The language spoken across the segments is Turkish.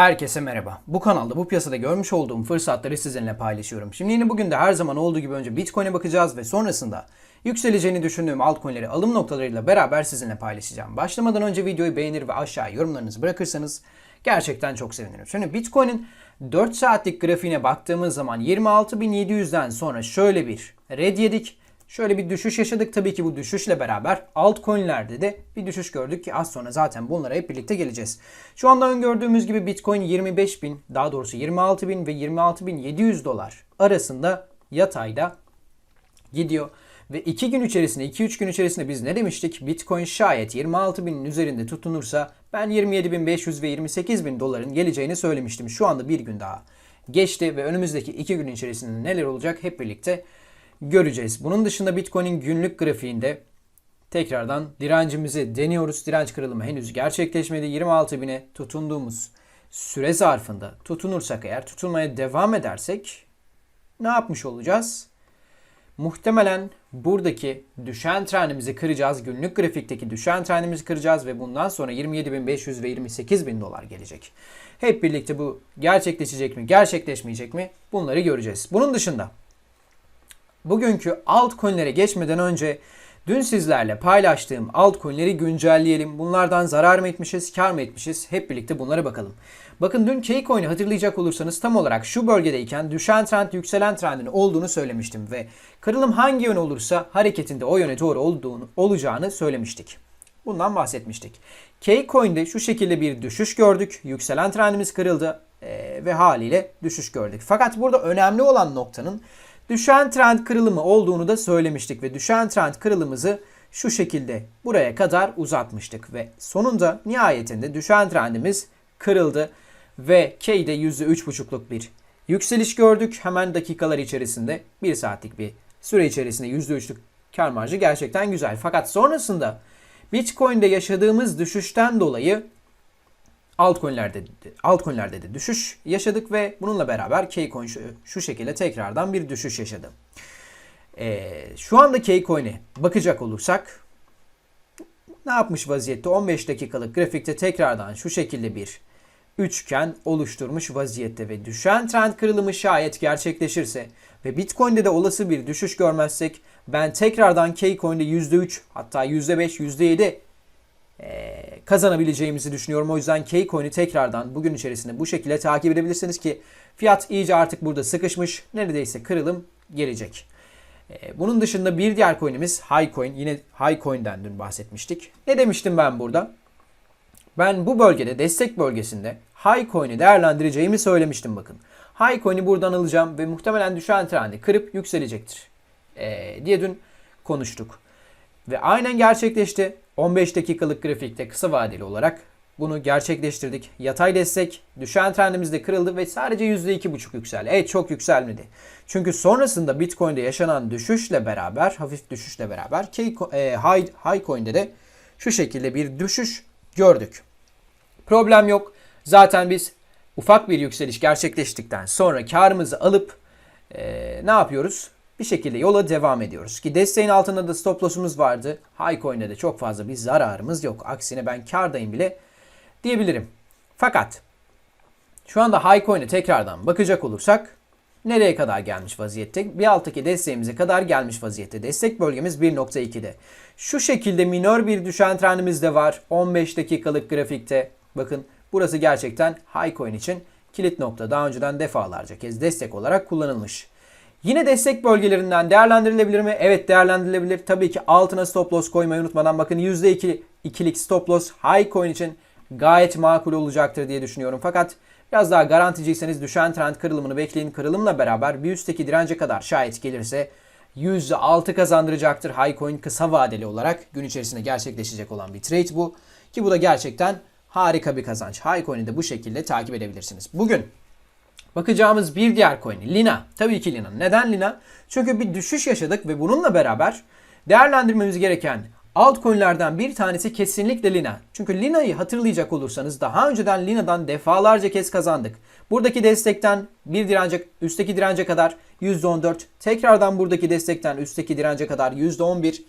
Herkese merhaba. Bu kanalda bu piyasada görmüş olduğum fırsatları sizinle paylaşıyorum. Şimdi yine bugün de her zaman olduğu gibi önce Bitcoin'e bakacağız ve sonrasında yükseleceğini düşündüğüm altcoin'leri alım noktalarıyla beraber sizinle paylaşacağım. Başlamadan önce videoyu beğenir ve aşağıya yorumlarınızı bırakırsanız gerçekten çok sevinirim. Şimdi Bitcoin'in 4 saatlik grafiğine baktığımız zaman 26.700'den sonra şöyle bir red yedik. Şöyle bir düşüş yaşadık. Tabii ki bu düşüşle beraber altcoin'lerde de bir düşüş gördük ki az sonra zaten bunlara hep birlikte geleceğiz. Şu anda öngördüğümüz gibi Bitcoin 25 bin, daha doğrusu 26 bin ve 26 bin 700 dolar arasında yatayda gidiyor. Ve 2 gün içerisinde, 2-3 gün içerisinde biz ne demiştik? Bitcoin şayet 26 binin üzerinde tutunursa ben 27.500 ve 28 bin doların geleceğini söylemiştim. Şu anda bir gün daha geçti ve önümüzdeki 2 gün içerisinde neler olacak hep birlikte göreceğiz. Bunun dışında Bitcoin'in günlük grafiğinde tekrardan direncimizi deniyoruz. Direnç kırılımı henüz gerçekleşmedi. 26 bine tutunduğumuz süre zarfında tutunursak eğer tutunmaya devam edersek ne yapmış olacağız? Muhtemelen buradaki düşen trendimizi kıracağız. Günlük grafikteki düşen trendimizi kıracağız ve bundan sonra 27.500 ve 28.000 dolar gelecek. Hep birlikte bu gerçekleşecek mi, gerçekleşmeyecek mi? Bunları göreceğiz. Bunun dışında bugünkü altcoin'lere geçmeden önce dün sizlerle paylaştığım altcoin'leri güncelleyelim. Bunlardan zarar mı etmişiz, kar mı etmişiz? Hep birlikte bunlara bakalım. Bakın dün K-Coin'i hatırlayacak olursanız tam olarak şu bölgedeyken düşen trend yükselen trendin olduğunu söylemiştim ve kırılım hangi yön olursa hareketinde o yöne doğru olduğunu, olacağını söylemiştik. Bundan bahsetmiştik. K-Coin'de şu şekilde bir düşüş gördük. Yükselen trendimiz kırıldı ve haliyle düşüş gördük. Fakat burada önemli olan noktanın düşen trend kırılımı olduğunu da söylemiştik ve düşen trend kırılımımızı şu şekilde buraya kadar uzatmıştık ve sonunda nihayetinde düşen trendimiz kırıldı ve K'de %3,5'luk bir yükseliş gördük. Hemen dakikalar içerisinde 1 saatlik bir süre içerisinde %3'lük kar marjı gerçekten güzel. Fakat sonrasında Bitcoin'de yaşadığımız düşüşten dolayı altcoin'lerde altcoin'lerde de düşüş yaşadık ve bununla beraber Kcoin şu, şu şekilde tekrardan bir düşüş yaşadı. Ee, şu anda Kcoin'e bakacak olursak ne yapmış vaziyette? 15 dakikalık grafikte tekrardan şu şekilde bir üçgen oluşturmuş vaziyette ve düşen trend kırılımı şayet gerçekleşirse ve Bitcoin'de de olası bir düşüş görmezsek ben tekrardan Kcoin'de %3 hatta %5 %7 e, kazanabileceğimizi düşünüyorum. O yüzden Kcoin'i tekrardan bugün içerisinde bu şekilde takip edebilirsiniz ki fiyat iyice artık burada sıkışmış. Neredeyse kırılım gelecek. E, bunun dışında bir diğer coin'imiz Highcoin. Yine Highcoin'den dün bahsetmiştik. Ne demiştim ben burada? Ben bu bölgede destek bölgesinde Highcoin'i değerlendireceğimi söylemiştim bakın. Highcoin'i buradan alacağım ve muhtemelen düşen trendi kırıp yükselecektir. Ee, diye dün konuştuk. Ve aynen gerçekleşti. 15 dakikalık grafikte kısa vadeli olarak bunu gerçekleştirdik. Yatay destek, düşen trendimiz de kırıldı ve sadece %2,5 yükseldi. Evet çok yükselmedi. Çünkü sonrasında Bitcoin'de yaşanan düşüşle beraber, hafif düşüşle beraber K, e, High, Highcoin'de de şu şekilde bir düşüş gördük. Problem yok. Zaten biz ufak bir yükseliş gerçekleştikten sonra karımızı alıp e, ne yapıyoruz? Bir şekilde yola devam ediyoruz. Ki desteğin altında da stop loss'umuz vardı. Highcoin'de de çok fazla bir zararımız yok. Aksine ben kardayım bile diyebilirim. Fakat şu anda Highcoin'e tekrardan bakacak olursak nereye kadar gelmiş vaziyette? Bir alttaki desteğimize kadar gelmiş vaziyette. Destek bölgemiz 1.2'de. Şu şekilde minör bir düşen trendimiz de var. 15 dakikalık grafikte. Bakın burası gerçekten Highcoin için kilit nokta. Daha önceden defalarca kez destek olarak kullanılmış. Yine destek bölgelerinden değerlendirilebilir mi? Evet değerlendirilebilir. Tabii ki altına stop loss koymayı unutmadan bakın %2 ikilik stop loss Highcoin için gayet makul olacaktır diye düşünüyorum. Fakat biraz daha garanticiyseniz düşen trend kırılımını bekleyin. Kırılımla beraber bir üstteki dirence kadar şayet gelirse %6 kazandıracaktır Highcoin kısa vadeli olarak gün içerisinde gerçekleşecek olan bir trade bu. Ki bu da gerçekten harika bir kazanç. Highcoin'i de bu şekilde takip edebilirsiniz. Bugün bakacağımız bir diğer coin Lina. Tabii ki Lina. Neden Lina? Çünkü bir düşüş yaşadık ve bununla beraber değerlendirmemiz gereken altcoin'lerden bir tanesi kesinlikle Lina. Çünkü Lina'yı hatırlayacak olursanız daha önceden Lina'dan defalarca kez kazandık. Buradaki destekten bir dirence, üstteki dirence kadar %14, tekrardan buradaki destekten üstteki dirence kadar %11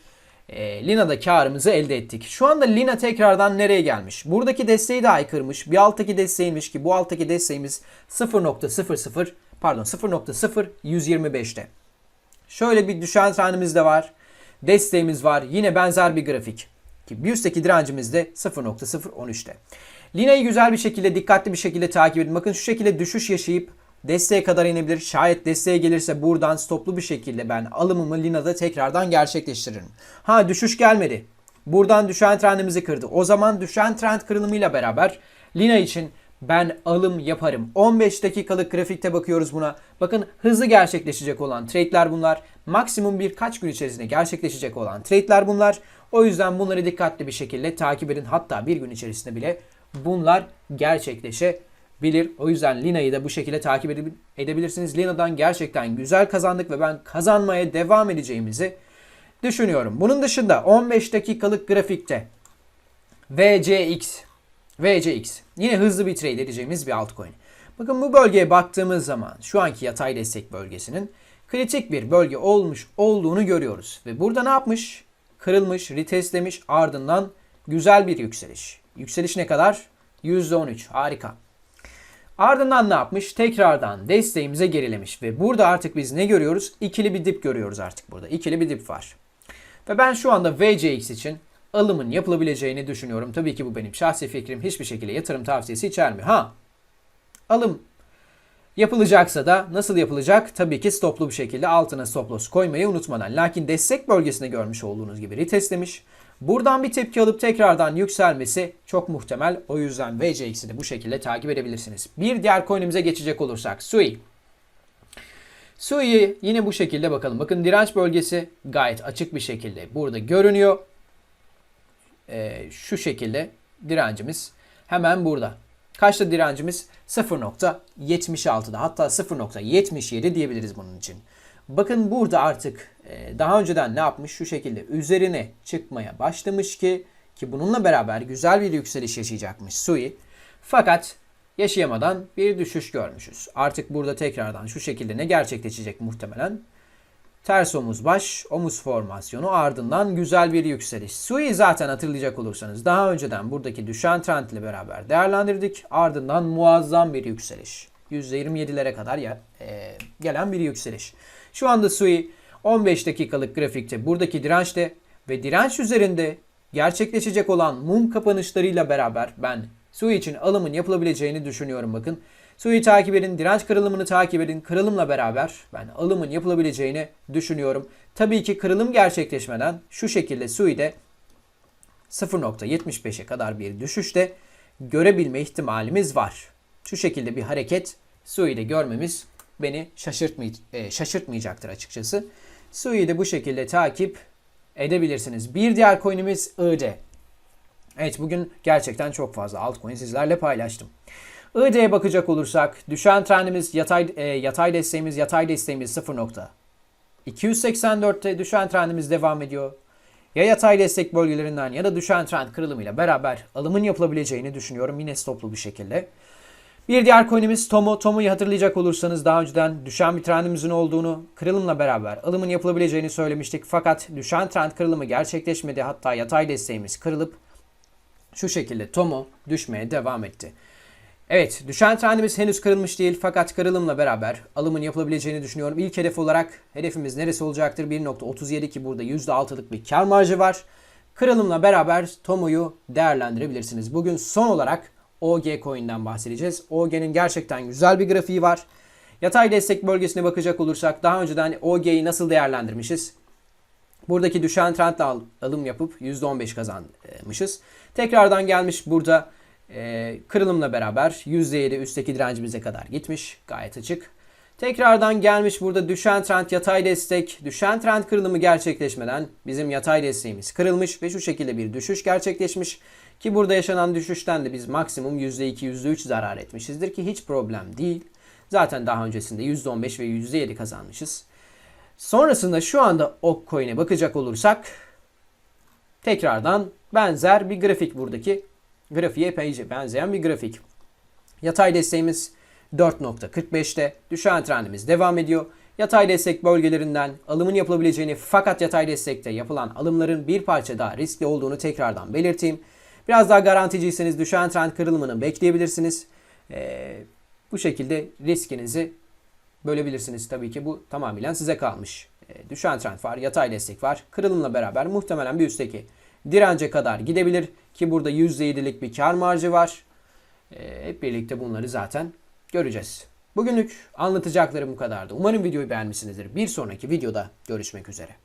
e, Lina'da karımızı elde ettik. Şu anda Lina tekrardan nereye gelmiş? Buradaki desteği dahi kırmış. Bir alttaki desteğiymiş ki bu alttaki desteğimiz 0.00 pardon 0.0125'te. Şöyle bir düşen trendimiz de var. Desteğimiz var. Yine benzer bir grafik. Ki bir üstteki direncimiz de 0.013'te. Lina'yı güzel bir şekilde, dikkatli bir şekilde takip edin. Bakın şu şekilde düşüş yaşayıp desteğe kadar inebilir. Şayet desteğe gelirse buradan stoplu bir şekilde ben alımımı Lina'da tekrardan gerçekleştiririm. Ha düşüş gelmedi. Buradan düşen trendimizi kırdı. O zaman düşen trend kırılımıyla beraber Lina için ben alım yaparım. 15 dakikalık grafikte bakıyoruz buna. Bakın hızlı gerçekleşecek olan trade'ler bunlar. Maksimum birkaç gün içerisinde gerçekleşecek olan trade'ler bunlar. O yüzden bunları dikkatli bir şekilde takip edin. Hatta bir gün içerisinde bile bunlar gerçekleşebilir. O yüzden Lina'yı da bu şekilde takip edebilirsiniz. Lina'dan gerçekten güzel kazandık ve ben kazanmaya devam edeceğimizi düşünüyorum. Bunun dışında 15 dakikalık grafikte VCX VCX yine hızlı bir trade edeceğimiz bir altcoin. Bakın bu bölgeye baktığımız zaman şu anki yatay destek bölgesinin kritik bir bölge olmuş olduğunu görüyoruz. Ve burada ne yapmış? Kırılmış, retestlemiş ardından güzel bir yükseliş. Yükseliş ne kadar? %13. Harika. Ardından ne yapmış? Tekrardan desteğimize gerilemiş. Ve burada artık biz ne görüyoruz? İkili bir dip görüyoruz artık burada. İkili bir dip var. Ve ben şu anda VCX için alımın yapılabileceğini düşünüyorum. Tabii ki bu benim şahsi fikrim. Hiçbir şekilde yatırım tavsiyesi içermiyor. Ha, alım yapılacaksa da nasıl yapılacak? Tabii ki stoplu bir şekilde altına stop loss koymayı unutmadan. Lakin destek bölgesinde görmüş olduğunuz gibi retestlemiş. Buradan bir tepki alıp tekrardan yükselmesi çok muhtemel. O yüzden VCX'i de bu şekilde takip edebilirsiniz. Bir diğer coin'imize geçecek olursak Sui. Sui'yi yine bu şekilde bakalım. Bakın direnç bölgesi gayet açık bir şekilde burada görünüyor. Ee, şu şekilde direncimiz hemen burada. Kaçta direncimiz? 0.76'da hatta 0.77 diyebiliriz bunun için. Bakın burada artık daha önceden ne yapmış? Şu şekilde üzerine çıkmaya başlamış ki ki bununla beraber güzel bir yükseliş yaşayacakmış Sui. Fakat yaşayamadan bir düşüş görmüşüz. Artık burada tekrardan şu şekilde ne gerçekleşecek muhtemelen? Ters omuz baş, omuz formasyonu ardından güzel bir yükseliş. Sui zaten hatırlayacak olursanız daha önceden buradaki düşen trend ile beraber değerlendirdik. Ardından muazzam bir yükseliş. %27'lere kadar ya, e, gelen bir yükseliş. Şu anda Sui 15 dakikalık grafikte buradaki dirençte ve direnç üzerinde gerçekleşecek olan mum kapanışlarıyla beraber ben Sui için alımın yapılabileceğini düşünüyorum bakın. Suyu takip edin, direnç kırılımını takip edin. Kırılımla beraber ben alımın yapılabileceğini düşünüyorum. Tabii ki kırılım gerçekleşmeden şu şekilde Sui'de 0.75'e kadar bir düşüşte görebilme ihtimalimiz var. Şu şekilde bir hareket Sui'de görmemiz beni şaşırtmay e, şaşırtmayacaktır açıkçası. Sui'yi de bu şekilde takip edebilirsiniz. Bir diğer coin'imiz ID. Evet bugün gerçekten çok fazla altcoin sizlerle paylaştım. ID'ye bakacak olursak düşen trendimiz yatay, e, yatay desteğimiz yatay desteğimiz 0.284'te düşen trendimiz devam ediyor. Ya yatay destek bölgelerinden ya da düşen trend kırılımıyla beraber alımın yapılabileceğini düşünüyorum yine stoplu bir şekilde. Bir diğer coin'imiz Tomo. Tomo'yu hatırlayacak olursanız daha önceden düşen bir trendimizin olduğunu, kırılımla beraber alımın yapılabileceğini söylemiştik. Fakat düşen trend kırılımı gerçekleşmedi. Hatta yatay desteğimiz kırılıp şu şekilde Tomo düşmeye devam etti. Evet, düşen trendimiz henüz kırılmış değil fakat kırılımla beraber alımın yapılabileceğini düşünüyorum. İlk hedef olarak hedefimiz neresi olacaktır? 1.37 ki burada %6'lık bir kar marjı var. Kırılımla beraber Tomo'yu değerlendirebilirsiniz. Bugün son olarak OG Coin'den bahsedeceğiz. OG'nin gerçekten güzel bir grafiği var. Yatay destek bölgesine bakacak olursak daha önceden OG'yi nasıl değerlendirmişiz? Buradaki düşen trendle alım yapıp %15 kazanmışız. Tekrardan gelmiş burada e, kırılımla beraber %7 üstteki direncimize kadar gitmiş. Gayet açık. Tekrardan gelmiş burada düşen trend yatay destek. Düşen trend kırılımı gerçekleşmeden bizim yatay desteğimiz kırılmış ve şu şekilde bir düşüş gerçekleşmiş. Ki burada yaşanan düşüşten de biz maksimum %2, %3 zarar etmişizdir ki hiç problem değil. Zaten daha öncesinde %15 ve %7 kazanmışız. Sonrasında şu anda ok coin'e bakacak olursak tekrardan benzer bir grafik buradaki grafiğe epeyce benzeyen bir grafik. Yatay desteğimiz 4.45'te. Düşen trendimiz devam ediyor. Yatay destek bölgelerinden alımın yapılabileceğini fakat yatay destekte yapılan alımların bir parça daha riskli olduğunu tekrardan belirteyim. Biraz daha garanticiyseniz düşen trend kırılımını bekleyebilirsiniz. Ee, bu şekilde riskinizi bölebilirsiniz. Tabii ki bu tamamen size kalmış. Ee, düşen trend var, yatay destek var. Kırılımla beraber muhtemelen bir üstteki dirence kadar gidebilir ki burada %7'lik bir kar marjı var. Ee, hep birlikte bunları zaten göreceğiz. Bugünlük anlatacaklarım bu kadardı. Umarım videoyu beğenmişsinizdir. Bir sonraki videoda görüşmek üzere.